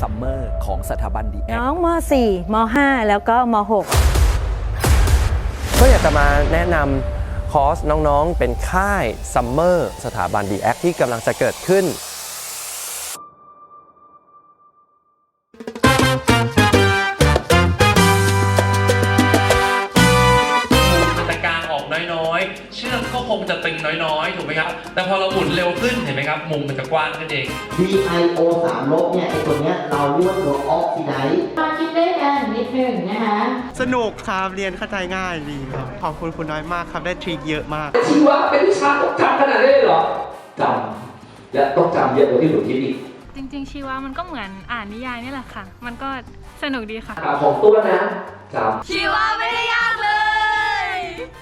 ซัมเมอร์ของสถาบันดีแอน้องม .4 ม .5 แล้วก็ม .6 ก็อยากจะมาแนะนำคอร์สน้องๆ เป็นค่ายซัมเมอร์สถาบันดีแอคที่กำลังจะเกิดขึ้น คงจะตึงน้อยๆ ถูกไหมครับ แต่พอเราหมุนเร็วขึ้นเห็นไหมครับ มุมมันจะกว้างขึ้นเอง VIO 3ลบเนี่ยไอตัวเนี้ยเราเรียกว่าตัวออกซิไดซ์ มาคิดด้วยกันนิดหนึ่งนะคะ สนุกครับเรียนเข้าใจง่ายดีครับ ขอบคุณคุณน้อยมากครับได้ทริคเยอะมาก ชีวะเป็นวิชาต้องจำขนาดนี้เลยเหรอจำและต้องจำเยอะกว่าที่หนูคิดอีกจริงๆ ชีวะมันก็เหมือนอ่านนิยายนี่แหละค่ะ มันก็สนุกดีค่ะของตัวนะจำ ชีวะ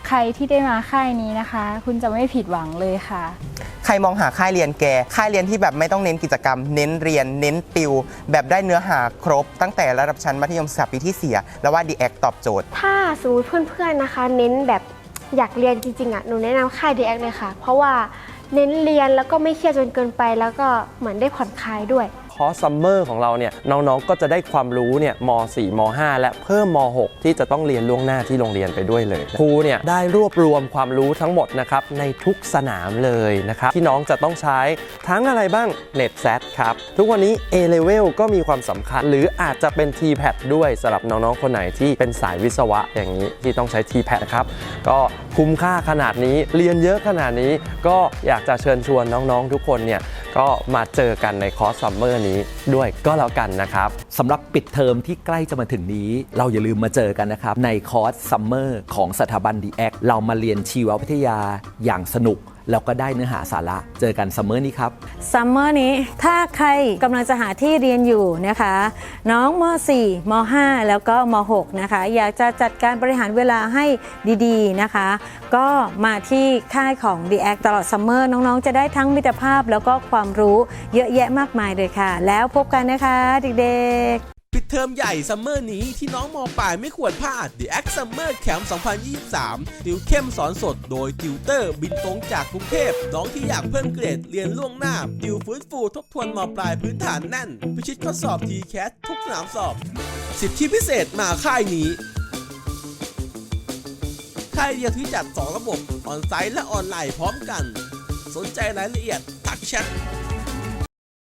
ใครที่ได้มาค่ายนี้นะคะ คุณจะไม่ผิดหวังเลยค่ะ ใครมองหาค่ายเรียนแก ค่ายเรียนที่แบบไม่ต้องเน้นกิจกรรม เน้นเรียน เน้นติว แบบได้เนื้อหาครบ ตั้งแต่ระดับชั้นมัธยมศึกษาปีที่4แล้วว่า d ีแอคตอบโจทย์ ถ้าสมมติเพื่อนๆนะคะ เน้นแบบอยากเรียนจริงๆอะหนูแนะนำค่าย d ีแอเลยค่ะ เพราะว่าเน้นเรียนแล้วก็ไม่เครียดจนเกินไป แล้วก็เหมือนได้ผ่อนคลายด้วย คอร์สซัมเมอร์ของเราเนี่ยน้องๆก็จะได้ความรู้เนี่ยม .4 ม .5 และเพิ่มม .6 ที่จะต้องเรียนล่วงหน้าที่โรงเรียนไปด้วยเลย ครูเนี่ยได้รวบรวมความรู้ทั้งหมดนะครับในทุกสนามเลยนะครับที่น้องจะต้องใช้ทั้งอะไรบ้าง Net s a t ครับ ทุกวันนี้ A Level ก็มีความสำคัญ หรืออาจจะเป็น T p a t ด้วยสำหรับน้องๆคนไหนที่เป็นสายวิศวะอย่างนี้ที่ต้องใช้ T p a t ครับก็คุ้มค่าขนาดนี้เรียนเยอะขนาดนี้ ก็อยากจะเชิญชวนน้องๆทุกคนเนี่ยก็มาเจอกันในคอร์สซัมเมอร์นี้ด้วยก็แล้วกันนะครับ สำหรับปิดเทอมที่ใกล้จะมาถึงนี้ เราอย่าลืมมาเจอกันนะครับ ในคอร์สซัมเมอร์ของสถาบันดีแอคเรามาเรียนชีววิทยาอย่างสนุก แล้วก็ได้เนื้อหาสาระ เจอกันซัมเมอร์นี้ครับ ซัมเมอร์นี้ถ้าใครกำลังจะหาที่เรียนอยู่นะคะ น้องม .4 ม .5 แล้วก็ม .6 นะคะ อยากจะจัดการบริหารเวลาให้ดีๆนะคะ ก็มาที่ค่ายของ d ีแอตลอดซัมเมอร์น้องๆ จะได้ทั้งมิตรภาพแล้วก็ความรู้เยอะแยะมากมายเลยค่ะ แล้วพบกันนะคะเด็กๆ เทอมใหญ่ซัมเมอร์นี้ที่น้องมปลายไม่ควรพลาด The X Summer Camp 2023 ติวเข้มสอนสดโดยติวเตอร์บินตรงจากกรุงเทพน้องที่อยากเพิ่มเกรดเรียนล่วงหน้า ติวฟื้นฟูทบทวนมปลายพื้นฐานแน่น พิชิตข้อสอบ t c a s ทุกสนามสอบ สิทธิพิเศษมาค่ายนี้ค่ายเดียวที่จัด 2 ระบบ ออนไซต์และออนไลน์พร้อมกัน สนใจรายละเอียดทักแชท